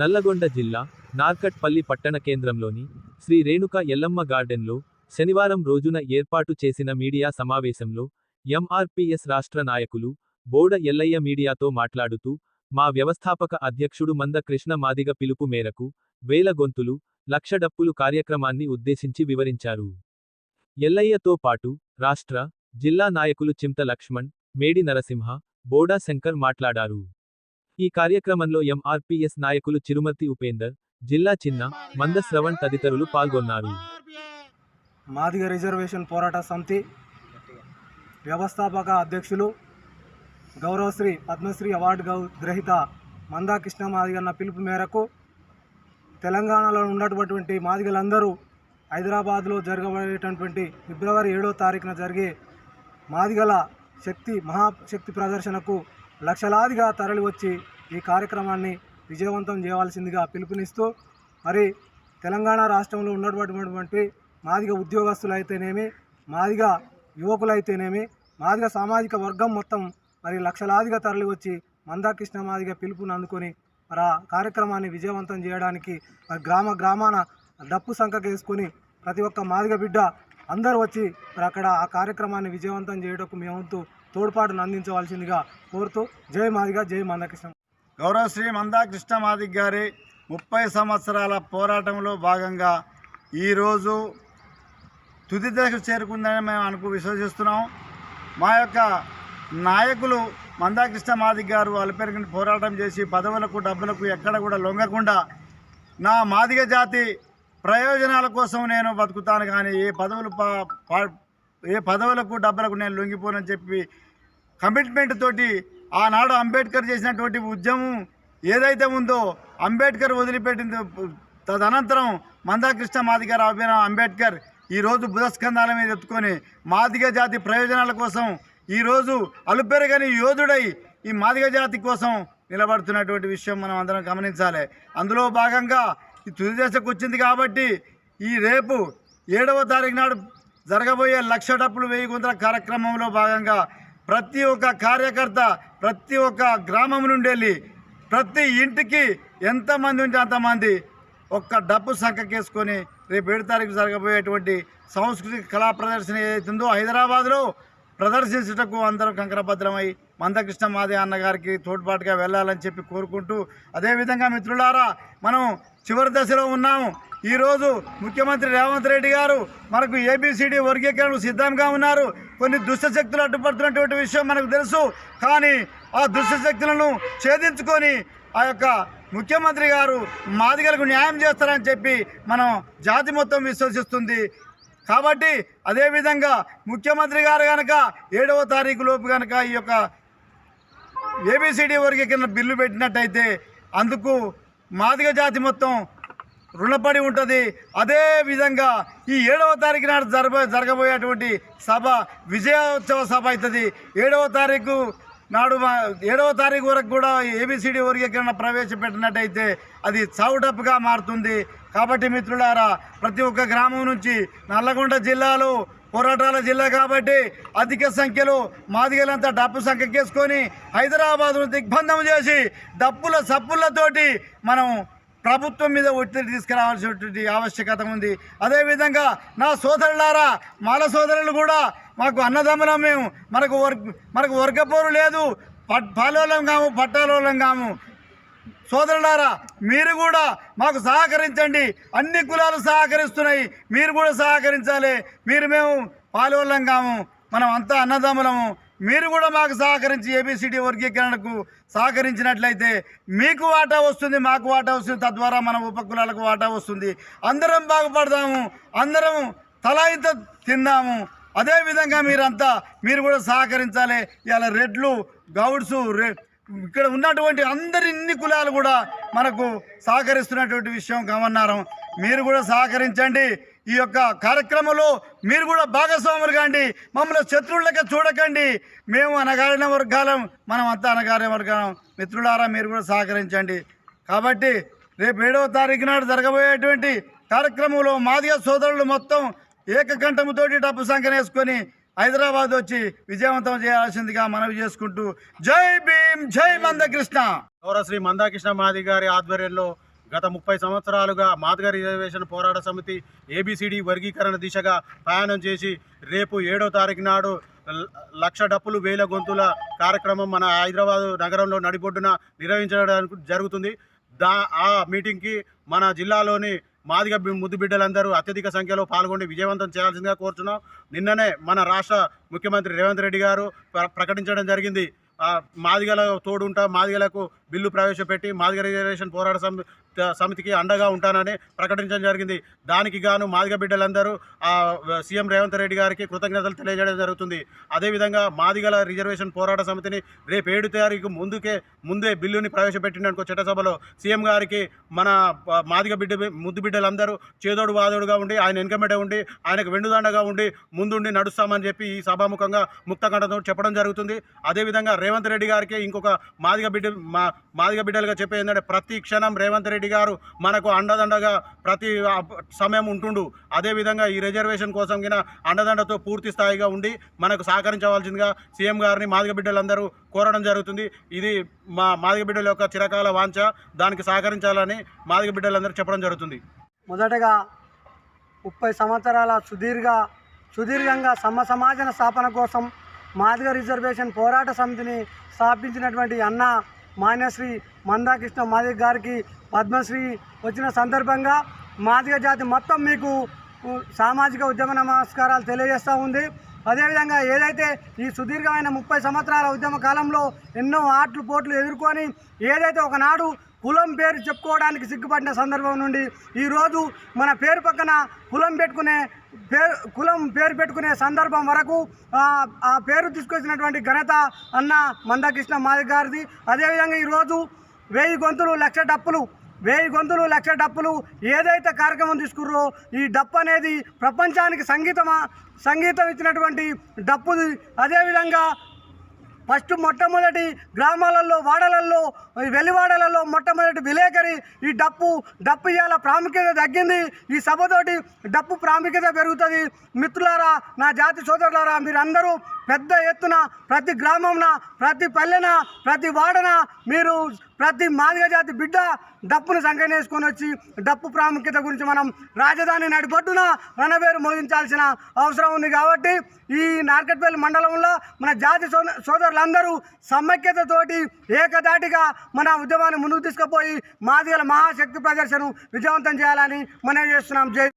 నల్లగొండ జిల్లా నార్కట్పల్లి పట్టణ కేంద్రంలోని శ్రీ రేణుక ఎల్లమ్మ గార్డెన్లో శనివారం రోజున ఏర్పాటు చేసిన మీడియా సమావేశంలో ఎంఆర్పిఎస్ రాష్ట్ర నాయకులు బోడ ఎల్లయ్య మీడియాతో మాట్లాడుతూ మా వ్యవస్థాపక అధ్యక్షుడు మంద కృష్ణ మాదిగ పిలుపు మేరకు వేల గొంతులు లక్ష డప్పులు కార్యక్రమాన్ని ఉద్దేశించి వివరించారు. ఎల్లయ్యతో పాటు రాష్ట్ర జిల్లా నాయకులు చింత లక్ష్మణ్ మేడి నరసింహ బోడా శంకర్ మాట్లాడారు. ఈ కార్యక్రమంలో ఎంఆర్పిఎస్ నాయకులు చిరుమర్తి ఉపేందర్ జిల్లా చిన్న మంద శ్రవణ్ తదితరులు పాల్గొన్నారు. మాదిగ రిజర్వేషన్ పోరాట సమితి వ్యవస్థాపక అధ్యక్షులు గౌరవశ్రీ పద్మశ్రీ అవార్డు గౌ గ్రహీత మందా కృష్ణ మాదిగన్న పిలుపు మేరకు తెలంగాణలో ఉన్నటువంటి మాదిగలందరూ హైదరాబాద్లో జరగబడేటటువంటి ఫిబ్రవరి ఏడో తారీఖున జరిగే మాదిగల శక్తి మహాశక్తి ప్రదర్శనకు లక్షలాదిగా తరలివచ్చి ఈ కార్యక్రమాన్ని విజయవంతం చేయవలసిందిగా పిలుపునిస్తూ మరి తెలంగాణ రాష్ట్రంలో ఉన్నటువంటి మాదిగ ఉద్యోగస్తులైతేనేమి మాదిగ యువకులైతేనేమి మాదిగ సామాజిక వర్గం మొత్తం మరి లక్షలాదిగా తరలివచ్చి మందాకృష్ణ మాదిగ పిలుపుని అందుకొని మరి ఆ కార్యక్రమాన్ని విజయవంతం చేయడానికి మరి గ్రామ గ్రామాన డప్పు సంఖకేసుకొని ప్రతి ఒక్క మాదిగ బిడ్డ అందరూ వచ్చి మరి అక్కడ ఆ కార్యక్రమాన్ని విజయవంతం చేయటకు మేమంతూ తోడ్పాటును అందించవలసిందిగా కోరుతూ జై మాదిగ జై మందకృష్ణ. గౌరవ శ్రీ మందా గారి ముప్పై సంవత్సరాల పోరాటంలో భాగంగా ఈరోజు తుది దశకు చేరుకుందని మేము అనుకు విశ్వసిస్తున్నాం. మా యొక్క నాయకులు మందాకృష్ణ మాదిగ్ గారు అల్పెరిగిన పోరాటం చేసి పదవులకు డబ్బులకు ఎక్కడ కూడా లొంగకుండా నా మాదిగ జాతి ప్రయోజనాల కోసం నేను బతుకుతాను. కానీ ఏ పదవులు పా- పా- ఏ పదవులకు డబ్బులకు నేను లొంగిపోనని చెప్పి కమిట్మెంట్ తోటి ఆనాడు అంబేద్కర్ చేసినటువంటి ఉద్యమం ఏదైతే ఉందో అంబేద్కర్ వదిలిపెట్టింది తదనంతరం మందాకృష్ణ మాదిగ రాబోయిన అంబేద్కర్ ఈరోజు బుధస్కంధాల మీద ఎత్తుకొని మాదిగ జాతి ప్రయోజనాల కోసం ఈరోజు అలుపెరగని యోధుడై ఈ మాదిగ జాతి కోసం నిలబడుతున్నటువంటి విషయం మనం అందరం గమనించాలి. అందులో భాగంగా ఈ తుది దశకు వచ్చింది కాబట్టి ఈ రేపు ఏడవ తారీఖు నాడు జరగబోయే లక్ష డప్పులు వెయ్యి గుంతల కార్యక్రమంలో భాగంగా ప్రతి ఒక్క కార్యకర్త ప్రతి ఒక్క గ్రామం నుండి వెళ్ళి ప్రతి ఇంటికి ఎంతమంది ఉంటే అంతమంది ఒక్క డప్పు సంఖకేసుకొని రేపు ఏడు తారీఖు జరగబోయేటువంటి సాంస్కృతిక కళా ప్రదర్శన ఏదైతుందో హైదరాబాద్లో ప్రదర్శించుటకు అందరం కంకరభద్రమై మందకృష్ణ మాదే అన్నగారికి తోడ్పాటుగా వెళ్ళాలని చెప్పి కోరుకుంటూ అదేవిధంగా మిత్రులారా మనం చివరి దశలో ఉన్నాము. ఈరోజు ముఖ్యమంత్రి రేవంత్ రెడ్డి గారు మనకు ఏబిసిడి వర్గీకరణకు సిద్ధంగా ఉన్నారు. కొన్ని దుష్టశక్తులు అడ్డుపడుతున్నటువంటి విషయం మనకు తెలుసు. కానీ ఆ దుష్ట శక్తులను ఛేదించుకొని ఆ యొక్క ముఖ్యమంత్రి గారు మాదిగలకు న్యాయం చేస్తారని చెప్పి మనం జాతి మొత్తం విశ్వసిస్తుంది. కాబట్టి అదేవిధంగా ముఖ్యమంత్రి గారు కనుక ఏడవ తారీఖు లోపు కనుక ఈ యొక్క ఏబిసిడి కింద బిల్లు పెట్టినట్టయితే అందుకు మాదిగ జాతి మొత్తం రుణపడి ఉంటుంది. అదే విధంగా ఈ ఏడవ తారీఖు నాడు జరగ జరగబోయేటువంటి సభ విజయోత్సవ సభ అవుతుంది ఏడవ తారీఖు నాడు మా- ఏడవ తారీఖు వరకు కూడా ఏబిసిడి వర్గీకరణ ప్రవేశపెట్టినట్టయితే అది చౌటప్గా మారుతుంది. కాబట్టి మిత్రులారా ప్రతి ఒక్క గ్రామం నుంచి నల్లగొండ జిల్లాలో పోరాటాల జిల్లా కాబట్టి అధిక సంఖ్యలో మాదిగలంతా డప్పు సంఖ్యకేసుకొని హైదరాబాద్ను దిగ్బంధం చేసి డప్పుల సప్పులతోటి మనం ప్రభుత్వం మీద ఒత్తిడి తీసుకురావాల్సినటువంటి ఆవశ్యకత ఉంది. అదేవిధంగా నా సోదరులారా మాల సోదరులు కూడా మాకు అన్నదమ్ములం మేము. మనకు వర్గ మనకు వర్గపోరు లేదు. పట్ పాలోలం కాము పట్టాలోలం కాము. సోదరులారా మీరు కూడా మాకు సహకరించండి. అన్ని కులాలు సహకరిస్తున్నాయి. మీరు కూడా సహకరించాలి. మీరు మేము పాలోళ్ళం కాము. మనం అంతా అన్నదమ్ములము. మీరు కూడా మాకు సహకరించి ఏబిసిడి వర్గీకరణకు సహకరించినట్లయితే మీకు వాటా వస్తుంది మాకు వాటా వస్తుంది. తద్వారా మన ఉపకులాలకు వాటా వస్తుంది. అందరం బాగుపడదాము. అందరం తలా ఇంత తిందాము. అదేవిధంగా మీరంతా మీరు కూడా సహకరించాలి. ఇలా రెడ్లు గౌడ్సు రెడ్ ఇక్కడ ఉన్నటువంటి అందరి ఇన్ని కులాలు కూడా మనకు సహకరిస్తున్నటువంటి విషయం గమన్నారం మీరు కూడా సహకరించండి. ఈ యొక్క కార్యక్రమంలో మీరు కూడా భాగస్వాములు కాండి. మమ్మల్ని శత్రువులకే చూడకండి. మేము అనగారిన వర్గాలం మనం అంతా అనగారిన వర్గాలం. మిత్రులారా మీరు కూడా సహకరించండి. కాబట్టి రేపు ఏడవ తారీఖు నాడు జరగబోయేటువంటి కార్యక్రమంలో మాదిగ సోదరులు మొత్తం ఏకకంఠముతోటి డబ్బు సంఖ్యనేసుకొని హైదరాబాద్ వచ్చి విజయవంతం చేయాల్సిందిగా మనవి చేసుకుంటూ జై భీమ్ జై మందకృష్ణ. గౌరవశ్రీ మందాకృష్ణ మాది గారి ఆధ్వర్యంలో గత ముప్పై సంవత్సరాలుగా మాదిగ రిజర్వేషన్ పోరాట సమితి ఏబిసిడి వర్గీకరణ దిశగా ప్రయాణం చేసి రేపు ఏడో తారీఖు నాడు లక్ష డప్పులు వేల గొంతుల కార్యక్రమం మన హైదరాబాద్ నగరంలో నడిబొడ్డున నిర్వహించడానికి జరుగుతుంది. దా ఆ మీటింగ్కి మన జిల్లాలోని మాదిగ ముద్దు బిడ్డలందరూ అత్యధిక సంఖ్యలో పాల్గొని విజయవంతం చేయాల్సిందిగా కోరుతున్నాం నిన్ననే మన రాష్ట్ర ముఖ్యమంత్రి రేవంత్ రెడ్డి గారు ప్రకటించడం జరిగింది. మాదిగల తోడుంటా మాదిగలకు బిల్లు ప్రవేశపెట్టి మాదిగ రిజర్వేషన్ పోరాట సమితికి అండగా ఉంటానని ప్రకటించడం జరిగింది. దానికి గాను మాదిగ బిడ్డలందరూ సీఎం రేవంత్ రెడ్డి గారికి కృతజ్ఞతలు తెలియజేయడం జరుగుతుంది. అదేవిధంగా మాదిగల రిజర్వేషన్ పోరాట సమితిని రేపు ఏడు తారీఖు ముందుకే ముందే బిల్లుని ప్రవేశపెట్టిననుకో చట్టసభలో సీఎం గారికి మన మాదిగ బిడ్డ ముద్దు బిడ్డలందరూ చేదోడు వాదోడుగా ఉండి ఆయన వెనుకబడే ఉండి ఆయనకు వెండుదండగా ఉండి ముందుండి నడుస్తామని చెప్పి ఈ సభాముఖంగా ముక్తకంఠంతో చెప్పడం జరుగుతుంది. అదేవిధంగా రేవంత్ రెడ్డి గారికి ఇంకొక మాదిగ బిడ్డ మా మాదిగ బిడ్డలుగా చెప్పేది ఏంటంటే ప్రతి క్షణం రేవంత్ రెడ్డి గారు మనకు అండదండగా ప్రతి సమయం ఉంటుండు. అదేవిధంగా ఈ రిజర్వేషన్ కోసం కింద అండదండతో పూర్తి స్థాయిగా ఉండి మనకు సహకరించవలసిందిగా సీఎం గారిని మాదిగ బిడ్డలందరూ కోరడం జరుగుతుంది. ఇది మా మాదిగ బిడ్డల యొక్క చిరకాల వాంఛ. దానికి సహకరించాలని మాదిగ బిడ్డలందరూ చెప్పడం జరుగుతుంది. మొదటగా ముప్పై సంవత్సరాల సుదీర్ఘ సుదీర్ఘంగా సమ సమాజన స్థాపన కోసం మాదిగ రిజర్వేషన్ పోరాట సమితిని స్థాపించినటువంటి అన్న మాన్యశ్రీ మందాకృష్ణ మాదిగ గారికి పద్మశ్రీ వచ్చిన సందర్భంగా మాదిగ జాతి మొత్తం మీకు సామాజిక ఉద్యమ నమస్కారాలు తెలియజేస్తూ ఉంది. అదేవిధంగా ఏదైతే ఈ సుదీర్ఘమైన ముప్పై సంవత్సరాల ఉద్యమ కాలంలో ఎన్నో ఆట్లు పోట్లు ఎదుర్కొని ఏదైతే ఒకనాడు కులం పేరు చెప్పుకోవడానికి సిగ్గుపడిన సందర్భం నుండి ఈరోజు మన పేరు పక్కన కులం పెట్టుకునే పేరు కులం పేరు పెట్టుకునే సందర్భం వరకు ఆ, పేరు తీసుకొచ్చినటువంటి ఘనత అన్న మందకృష్ణ మాది గారిది. అదేవిధంగా ఈరోజు వెయ్యి గొంతులు లక్ష డప్పులు వెయ్యి గొంతులు లక్ష డప్పులు ఏదైతే కార్యక్రమం తీసుకుర్రో ఈ డప్పు అనేది ప్రపంచానికి సంగీతమా సంగీతం ఇచ్చినటువంటి డప్పుది. అదేవిధంగా ఫస్ట్ మొట్టమొదటి గ్రామాలలో వాడలలో ఈ వెలివాడలలో మొట్టమొదటి విలేకరి ఈ డప్పు డప్పు ఇవాళ ప్రాముఖ్యత తగ్గింది. ఈ సభతోటి డప్పు ప్రాముఖ్యత పెరుగుతుంది. మిత్రులారా నా జాతి సోదరులారా మీరందరూ పెద్ద ఎత్తున ప్రతి గ్రామంన ప్రతి పల్లెన ప్రతి వాడన మీరు ప్రతి మాదిగ జాతి బిడ్డ డప్పును సంఖ్యనేసుకొని వచ్చి డప్పు ప్రాముఖ్యత గురించి మనం రాజధాని నడిపట్టున రణవేరు మోగించాల్సిన అవసరం ఉంది కాబట్టి ఈ నార్కట్పల్లి మండలంలో మన జాతి సోదరులందరూ సమైక్యతతోటి ఏకదాటిగా మన ఉద్యమాన్ని ముందుకు తీసుకుపోయి మాదిగల మహాశక్తి ప్రదర్శనను విజయవంతం చేయాలని మనం చేస్తున్నాం. జై